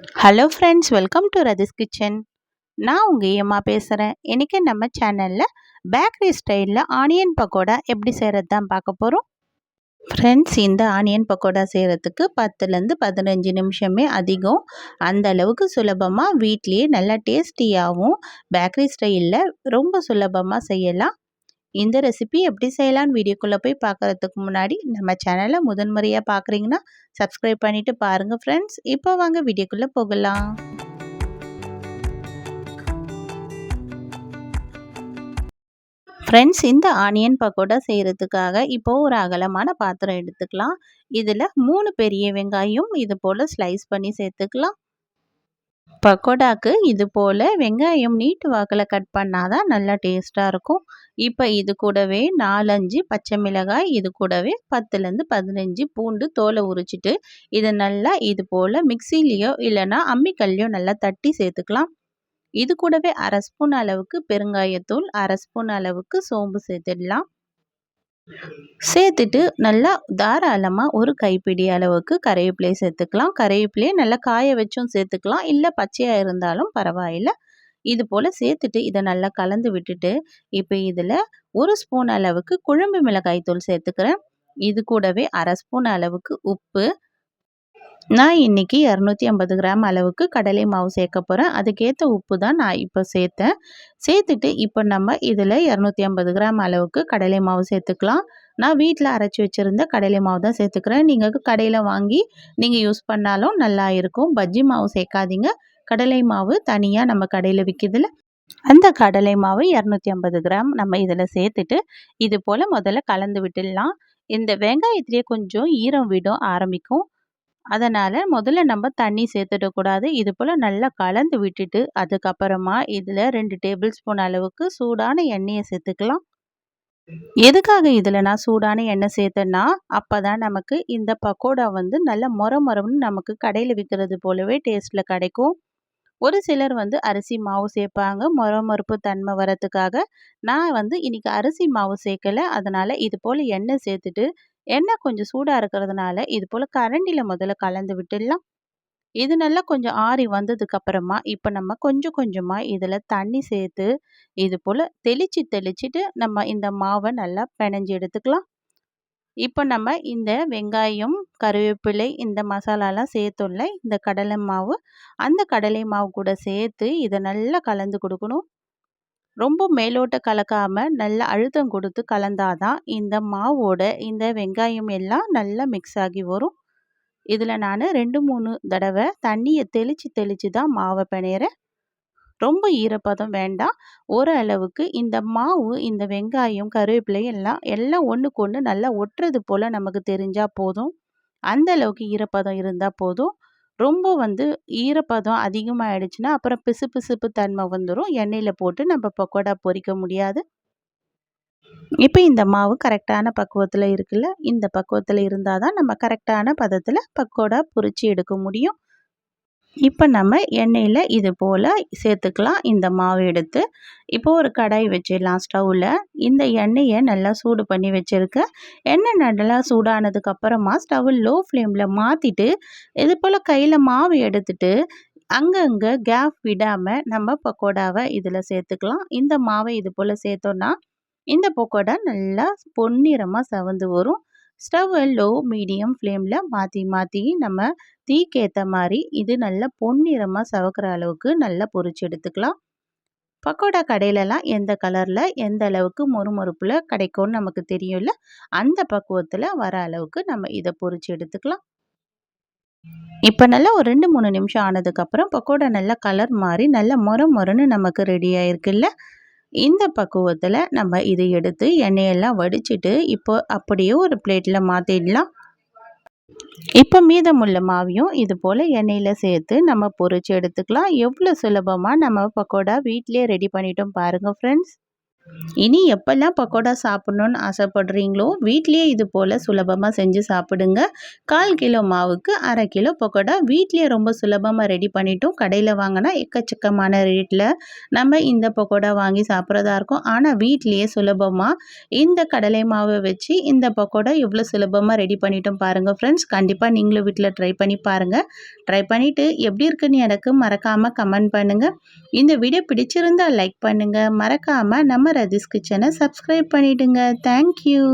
Hello friends welcome to Rathis kitchen நான் உங்கள் ஏமா பேசுகிறேன் இன்றைக்கி நம்ம சேனலில் பேக்கரி ஸ்டைலில் ஆனியன் பக்கோடா எப்படி செய்கிறது தான் பார்க்க போகிறோம் ஃப்ரெண்ட்ஸ் இந்த ஆனியன் பக்கோடா செய்கிறதுக்கு பத்துலேருந்து பதினஞ்சு நிமிஷமே அதிகம். அந்த அளவுக்கு சுலபமாக வீட்லேயே நல்லா டேஸ்டியாகவும் பேக்கரி ஸ்டைலில் ரொம்ப சுலபமாக செய்யலாம். இந்த ரெசிபி எப்படி செய்யலான்னு வீடியோக்குள்ளே போய் பார்க்குறதுக்கு முன்னாடி நம்ம சேனலை முதன்முறையாக பார்க்குறீங்கன்னா சப்ஸ்கிரைப் பண்ணிவிட்டு பாருங்கள் ஃப்ரெண்ட்ஸ் இப்போ வாங்க வீடியோக்குள்ளே போகலாம். ஃப்ரெண்ட்ஸ் இந்த ஆனியன் பக்கோடா செய்கிறதுக்காக இப்போது ஒரு அகலமான பாத்திரம் எடுத்துக்கலாம். இதில் மூணு பெரிய வெங்காயம் இது போல் ஸ்லைஸ் பண்ணி சேர்த்துக்கலாம். பக்கோடாக்கு இது போல் வெங்காயம் நீட்டு வாக்கில் கட் பண்ணால் தான் நல்லா டேஸ்ட்டாக இருக்கும். இப்போ இது கூடவே நாலஞ்சு பச்சை மிளகாய் இது கூடவே பத்துலேருந்து பதினஞ்சு பூண்டு தோலை உரிச்சிட்டு இதை நல்லா இது போல் மிக்சிலேயோ இல்லைனா அம்மிக்கல்லையோ நல்லா தட்டி சேர்த்துக்கலாம். இது கூடவே அரை ஸ்பூன் அளவுக்கு பெருங்காயத்தூள் அரை ஸ்பூன் அளவுக்கு சோம்பு சேர்த்துடலாம். சேர்த்துட்டு நல்லா தாராளமாக ஒரு கைப்பிடி அளவுக்கு கறிவேப்பிலையை சேர்த்துக்கலாம். கறிவேப்பிலையை நல்லா காய வச்சும் சேர்த்துக்கலாம். இல்லை பச்சையாக இருந்தாலும் பரவாயில்ல. இது போல் சேர்த்துட்டு இதை நல்லா கலந்து விட்டுட்டு இப்போ இதில் ஒரு ஸ்பூன் அளவுக்கு குழம்பு மிளகாய் தூள் சேர்த்துக்கிறேன். இது கூடவே அரை ஸ்பூன் அளவுக்கு உப்பு நான் இன்றைக்கி இரநூத்தி ஐம்பது கிராம் அளவுக்கு கடலை மாவு சேர்க்க போகிறேன் அதுக்கேற்ற உப்பு தான் நான் இப்போ சேர்த்தேன். சேர்த்துட்டு இப்போ நம்ம இதில் இரநூத்தி ஐம்பது கிராம் அளவுக்கு கடலை மாவு சேர்த்துக்கலாம். நான் வீட்டில் அரைச்சி வச்சுருந்த கடலை மாவு தான் சேர்த்துக்கிறேன். நீங்கள் கடையில் வாங்கி நீங்கள் யூஸ் பண்ணாலும் நல்லா இருக்கும். பஜ்ஜி மாவு சேர்க்காதீங்க. கடலை மாவு தனியாக நம்ம கடையில் விற்கிதில்ல அந்த கடலை மாவு இரநூத்தி ஐம்பது கிராம் நம்ம இதில் சேர்த்துட்டு இது போல் முதல்ல கலந்து விட்டுடலாம். இந்த வெங்காயத்திலே கொஞ்சம் ஈரம் விடும் ஆரம்பிக்கும். அதனால் முதல்ல நம்ம தண்ணி சேர்த்துடக்கூடாது இது போல் நல்லா கலந்து விட்டுட்டு அதுக்கப்புறமா இதில் ரெண்டு டேபிள் ஸ்பூன் அளவுக்கு சூடான எண்ணெயை சேர்த்துக்கலாம். எதுக்காக இதில் நான் சூடான எண்ணெய் சேர்த்தேன்னா அப்போ தான் நமக்கு இந்த பக்கோடா வந்து நல்ல மொர மொரம்னு நமக்கு கடையில் விற்கிறது போலவே டேஸ்ட்டில் கிடைக்கும். ஒரு சிலர் வந்து அரிசி மாவு சேர்ப்பாங்க. மொரமொறுப்பு தன்மை வரத்துக்காக நான் வந்து இன்றைக்கி அரிசி மாவு சேர்க்கலை. அதனால் இது போல் எண்ணெய் சேர்த்துட்டு எண்ணெய் கொஞ்சம் சூடாக இருக்கிறதுனால இது போல் கரண்டியில் முதல்ல கலந்து விட்டுடலாம். இது நல்லா கொஞ்சம் ஆறி வந்ததுக்கு அப்புறமா இப்போ நம்ம கொஞ்சம் கொஞ்சமாக இதில் தண்ணி சேர்த்து இது போல் தெளித்து தெளிச்சுட்டு நம்ம இந்த மாவை நல்லா பிணைஞ்சி எடுத்துக்கலாம். இப்போ நம்ம இந்த வெங்காயம் கருவேப்பிலை இந்த மசாலாலாம் சேர்த்தோம்ல இந்த கடலை மாவு அந்த கடலை மாவு கூட சேர்த்து இதை நல்லா கலந்து கொடுக்கணும். ரொம்ப மேலோட்ட கலக்காமல் நல்லா அழுத்தம் கொடுத்து கலந்தாதான் இந்த மாவோட இந்த வெங்காயம் எல்லாம் நல்லா மிக்ஸ் ஆகி வரும். இதில் நான் ரெண்டு மூணு தடவை தண்ணியை தெளித்து தெளித்து தான் மாவை பிணையிறேன். ரொம்ப ஈரப்பதம் வேண்டாம். ஓரளவுக்கு இந்த மாவு இந்த வெங்காயம் கருவேப்பிலை எல்லாம் எல்லாம் ஒன்றுக்கு ஒன்று நல்லா ஒட்டுறது போல் நமக்கு தெரிஞ்சால் போதும். அந்த அளவுக்கு ஈரப்பதம் இருந்தால் போதும். ரொம்ப வந்து ஈரப்பதம் அதிகமாகிடுச்சுன்னா அப்புறம் பிசு பிசுப்பு தன்மை வந்துடும் எண்ணெயில் போட்டு நம்ம பக்கோடா பொரிக்க முடியாது. இப்போ இந்த மாவு கரெக்டான பக்குவத்தில் இருக்குல்ல? இந்த பக்குவத்தில் இருந்தால் தான் நம்ம கரெக்டான பதத்தில் பக்கோடா பொரித்து எடுக்க முடியும். இப்போ நம்ம எண்ணெயில் இது போல் சேர்த்துக்கலாம். இந்த மாவு எடுத்து இப்போ ஒரு கடாய் வச்சிடலாம் ஸ்டவ்வில் இந்த எண்ணெயை நல்லா சூடு பண்ணி வச்சுருக்க. எண்ணெய் நல்லா சூடானதுக்கப்புறமா ஸ்டவ் லோ ஃப்ளேமில் மாற்றிட்டு இது போல் கையில் மாவு எடுத்துட்டு அங்கங்கே கேப் விடாமல் நம்ம பக்கோடாவை இதில் சேர்த்துக்கலாம். இந்த மாவை இது போல் சேர்த்தோன்னா இந்த பக்கோடா நல்லா பொன்னிறமாக செவந்து வரும். ஸ்டவ்வை லோ மீடியம் ஃப்ளேமில் மாற்றி மாற்றி நம்ம தீக்கேற்ற மாதிரி இது நல்லா பொன்னிறமாக சவக்கிற அளவுக்கு நல்லா பொறிச்சு எடுத்துக்கலாம். பக்கோடா கடையிலலாம் எந்த கலரில் எந்த அளவுக்கு மொறுமொறுப்பில் கிடைக்கும்னு நமக்கு தெரியும்ல அந்த பக்குவத்தில் வர அளவுக்கு நம்ம இதை பொறிச்சு எடுத்துக்கலாம். இப்போ நல்லா ஒரு ரெண்டு மூணு நிமிஷம் ஆனதுக்கப்புறம் பக்கோடா நல்லா கலர் மாறி நல்லா மொர மொரன்னு நமக்கு ரெடி ஆயிருக்குல்ல? இந்த பக்குவத்தில் நம்ம இதை எடுத்து எண்ணெயெல்லாம் வடிச்சிட்டு இப்போ அப்படியே ஒரு பிளேட்டில் மாற்றிடலாம் இப்போ மீதமுள்ள மாவையும் இது போல் எண்ணெயில் சேர்த்து நம்ம பொறிச்சு எடுத்துக்கலாம். எவ்வளோ சுலபமாக நம்ம பக்கோடா வீட்டிலே ரெடி பண்ணிட்டோம் பாருங்கள் ஃப்ரெண்ட்ஸ் இனி எப்போல்லாம் பக்கோடா சாப்பிட்ணுன்னு ஆசைப்படுறீங்களோ வீட்லேயே இது போல் சுலபமாக செஞ்சு சாப்பிடுங்க. கால் கிலோ மாவுக்கு அரை கிலோ பக்கோடா வீட்லேயே ரொம்ப சுலபமாக ரெடி பண்ணிட்டோம். கடையில் வாங்கினா எக்கச்சக்கமான ரேட்டில் நம்ம இந்த பக்கோடா வாங்கி சாப்பிட்றதா இருக்கும். ஆனால் வீட்லேயே சுலபமாக இந்த கடலை மாவை வச்சு இந்த பக்கோடா எவ்வளோ சுலபமாக ரெடி பண்ணிட்டோம் பாருங்கள் ஃப்ரெண்ட்ஸ் கண்டிப்பாக நீங்களும் வீட்டில் ட்ரை பண்ணி பாருங்கள் ட்ரை பண்ணிவிட்டு எப்படி இருக்குன்னு எனக்கு மறக்காமல் கமெண்ட் பண்ணுங்கள் இந்த வீடியோ பிடிச்சிருந்தால் லைக் பண்ணுங்கள் மறக்காமல் நம்ம ரதிஸ் கிச்சனை சப்ஸ்கிரைப் பண்ணிவிடுங்க தேங்க்யூ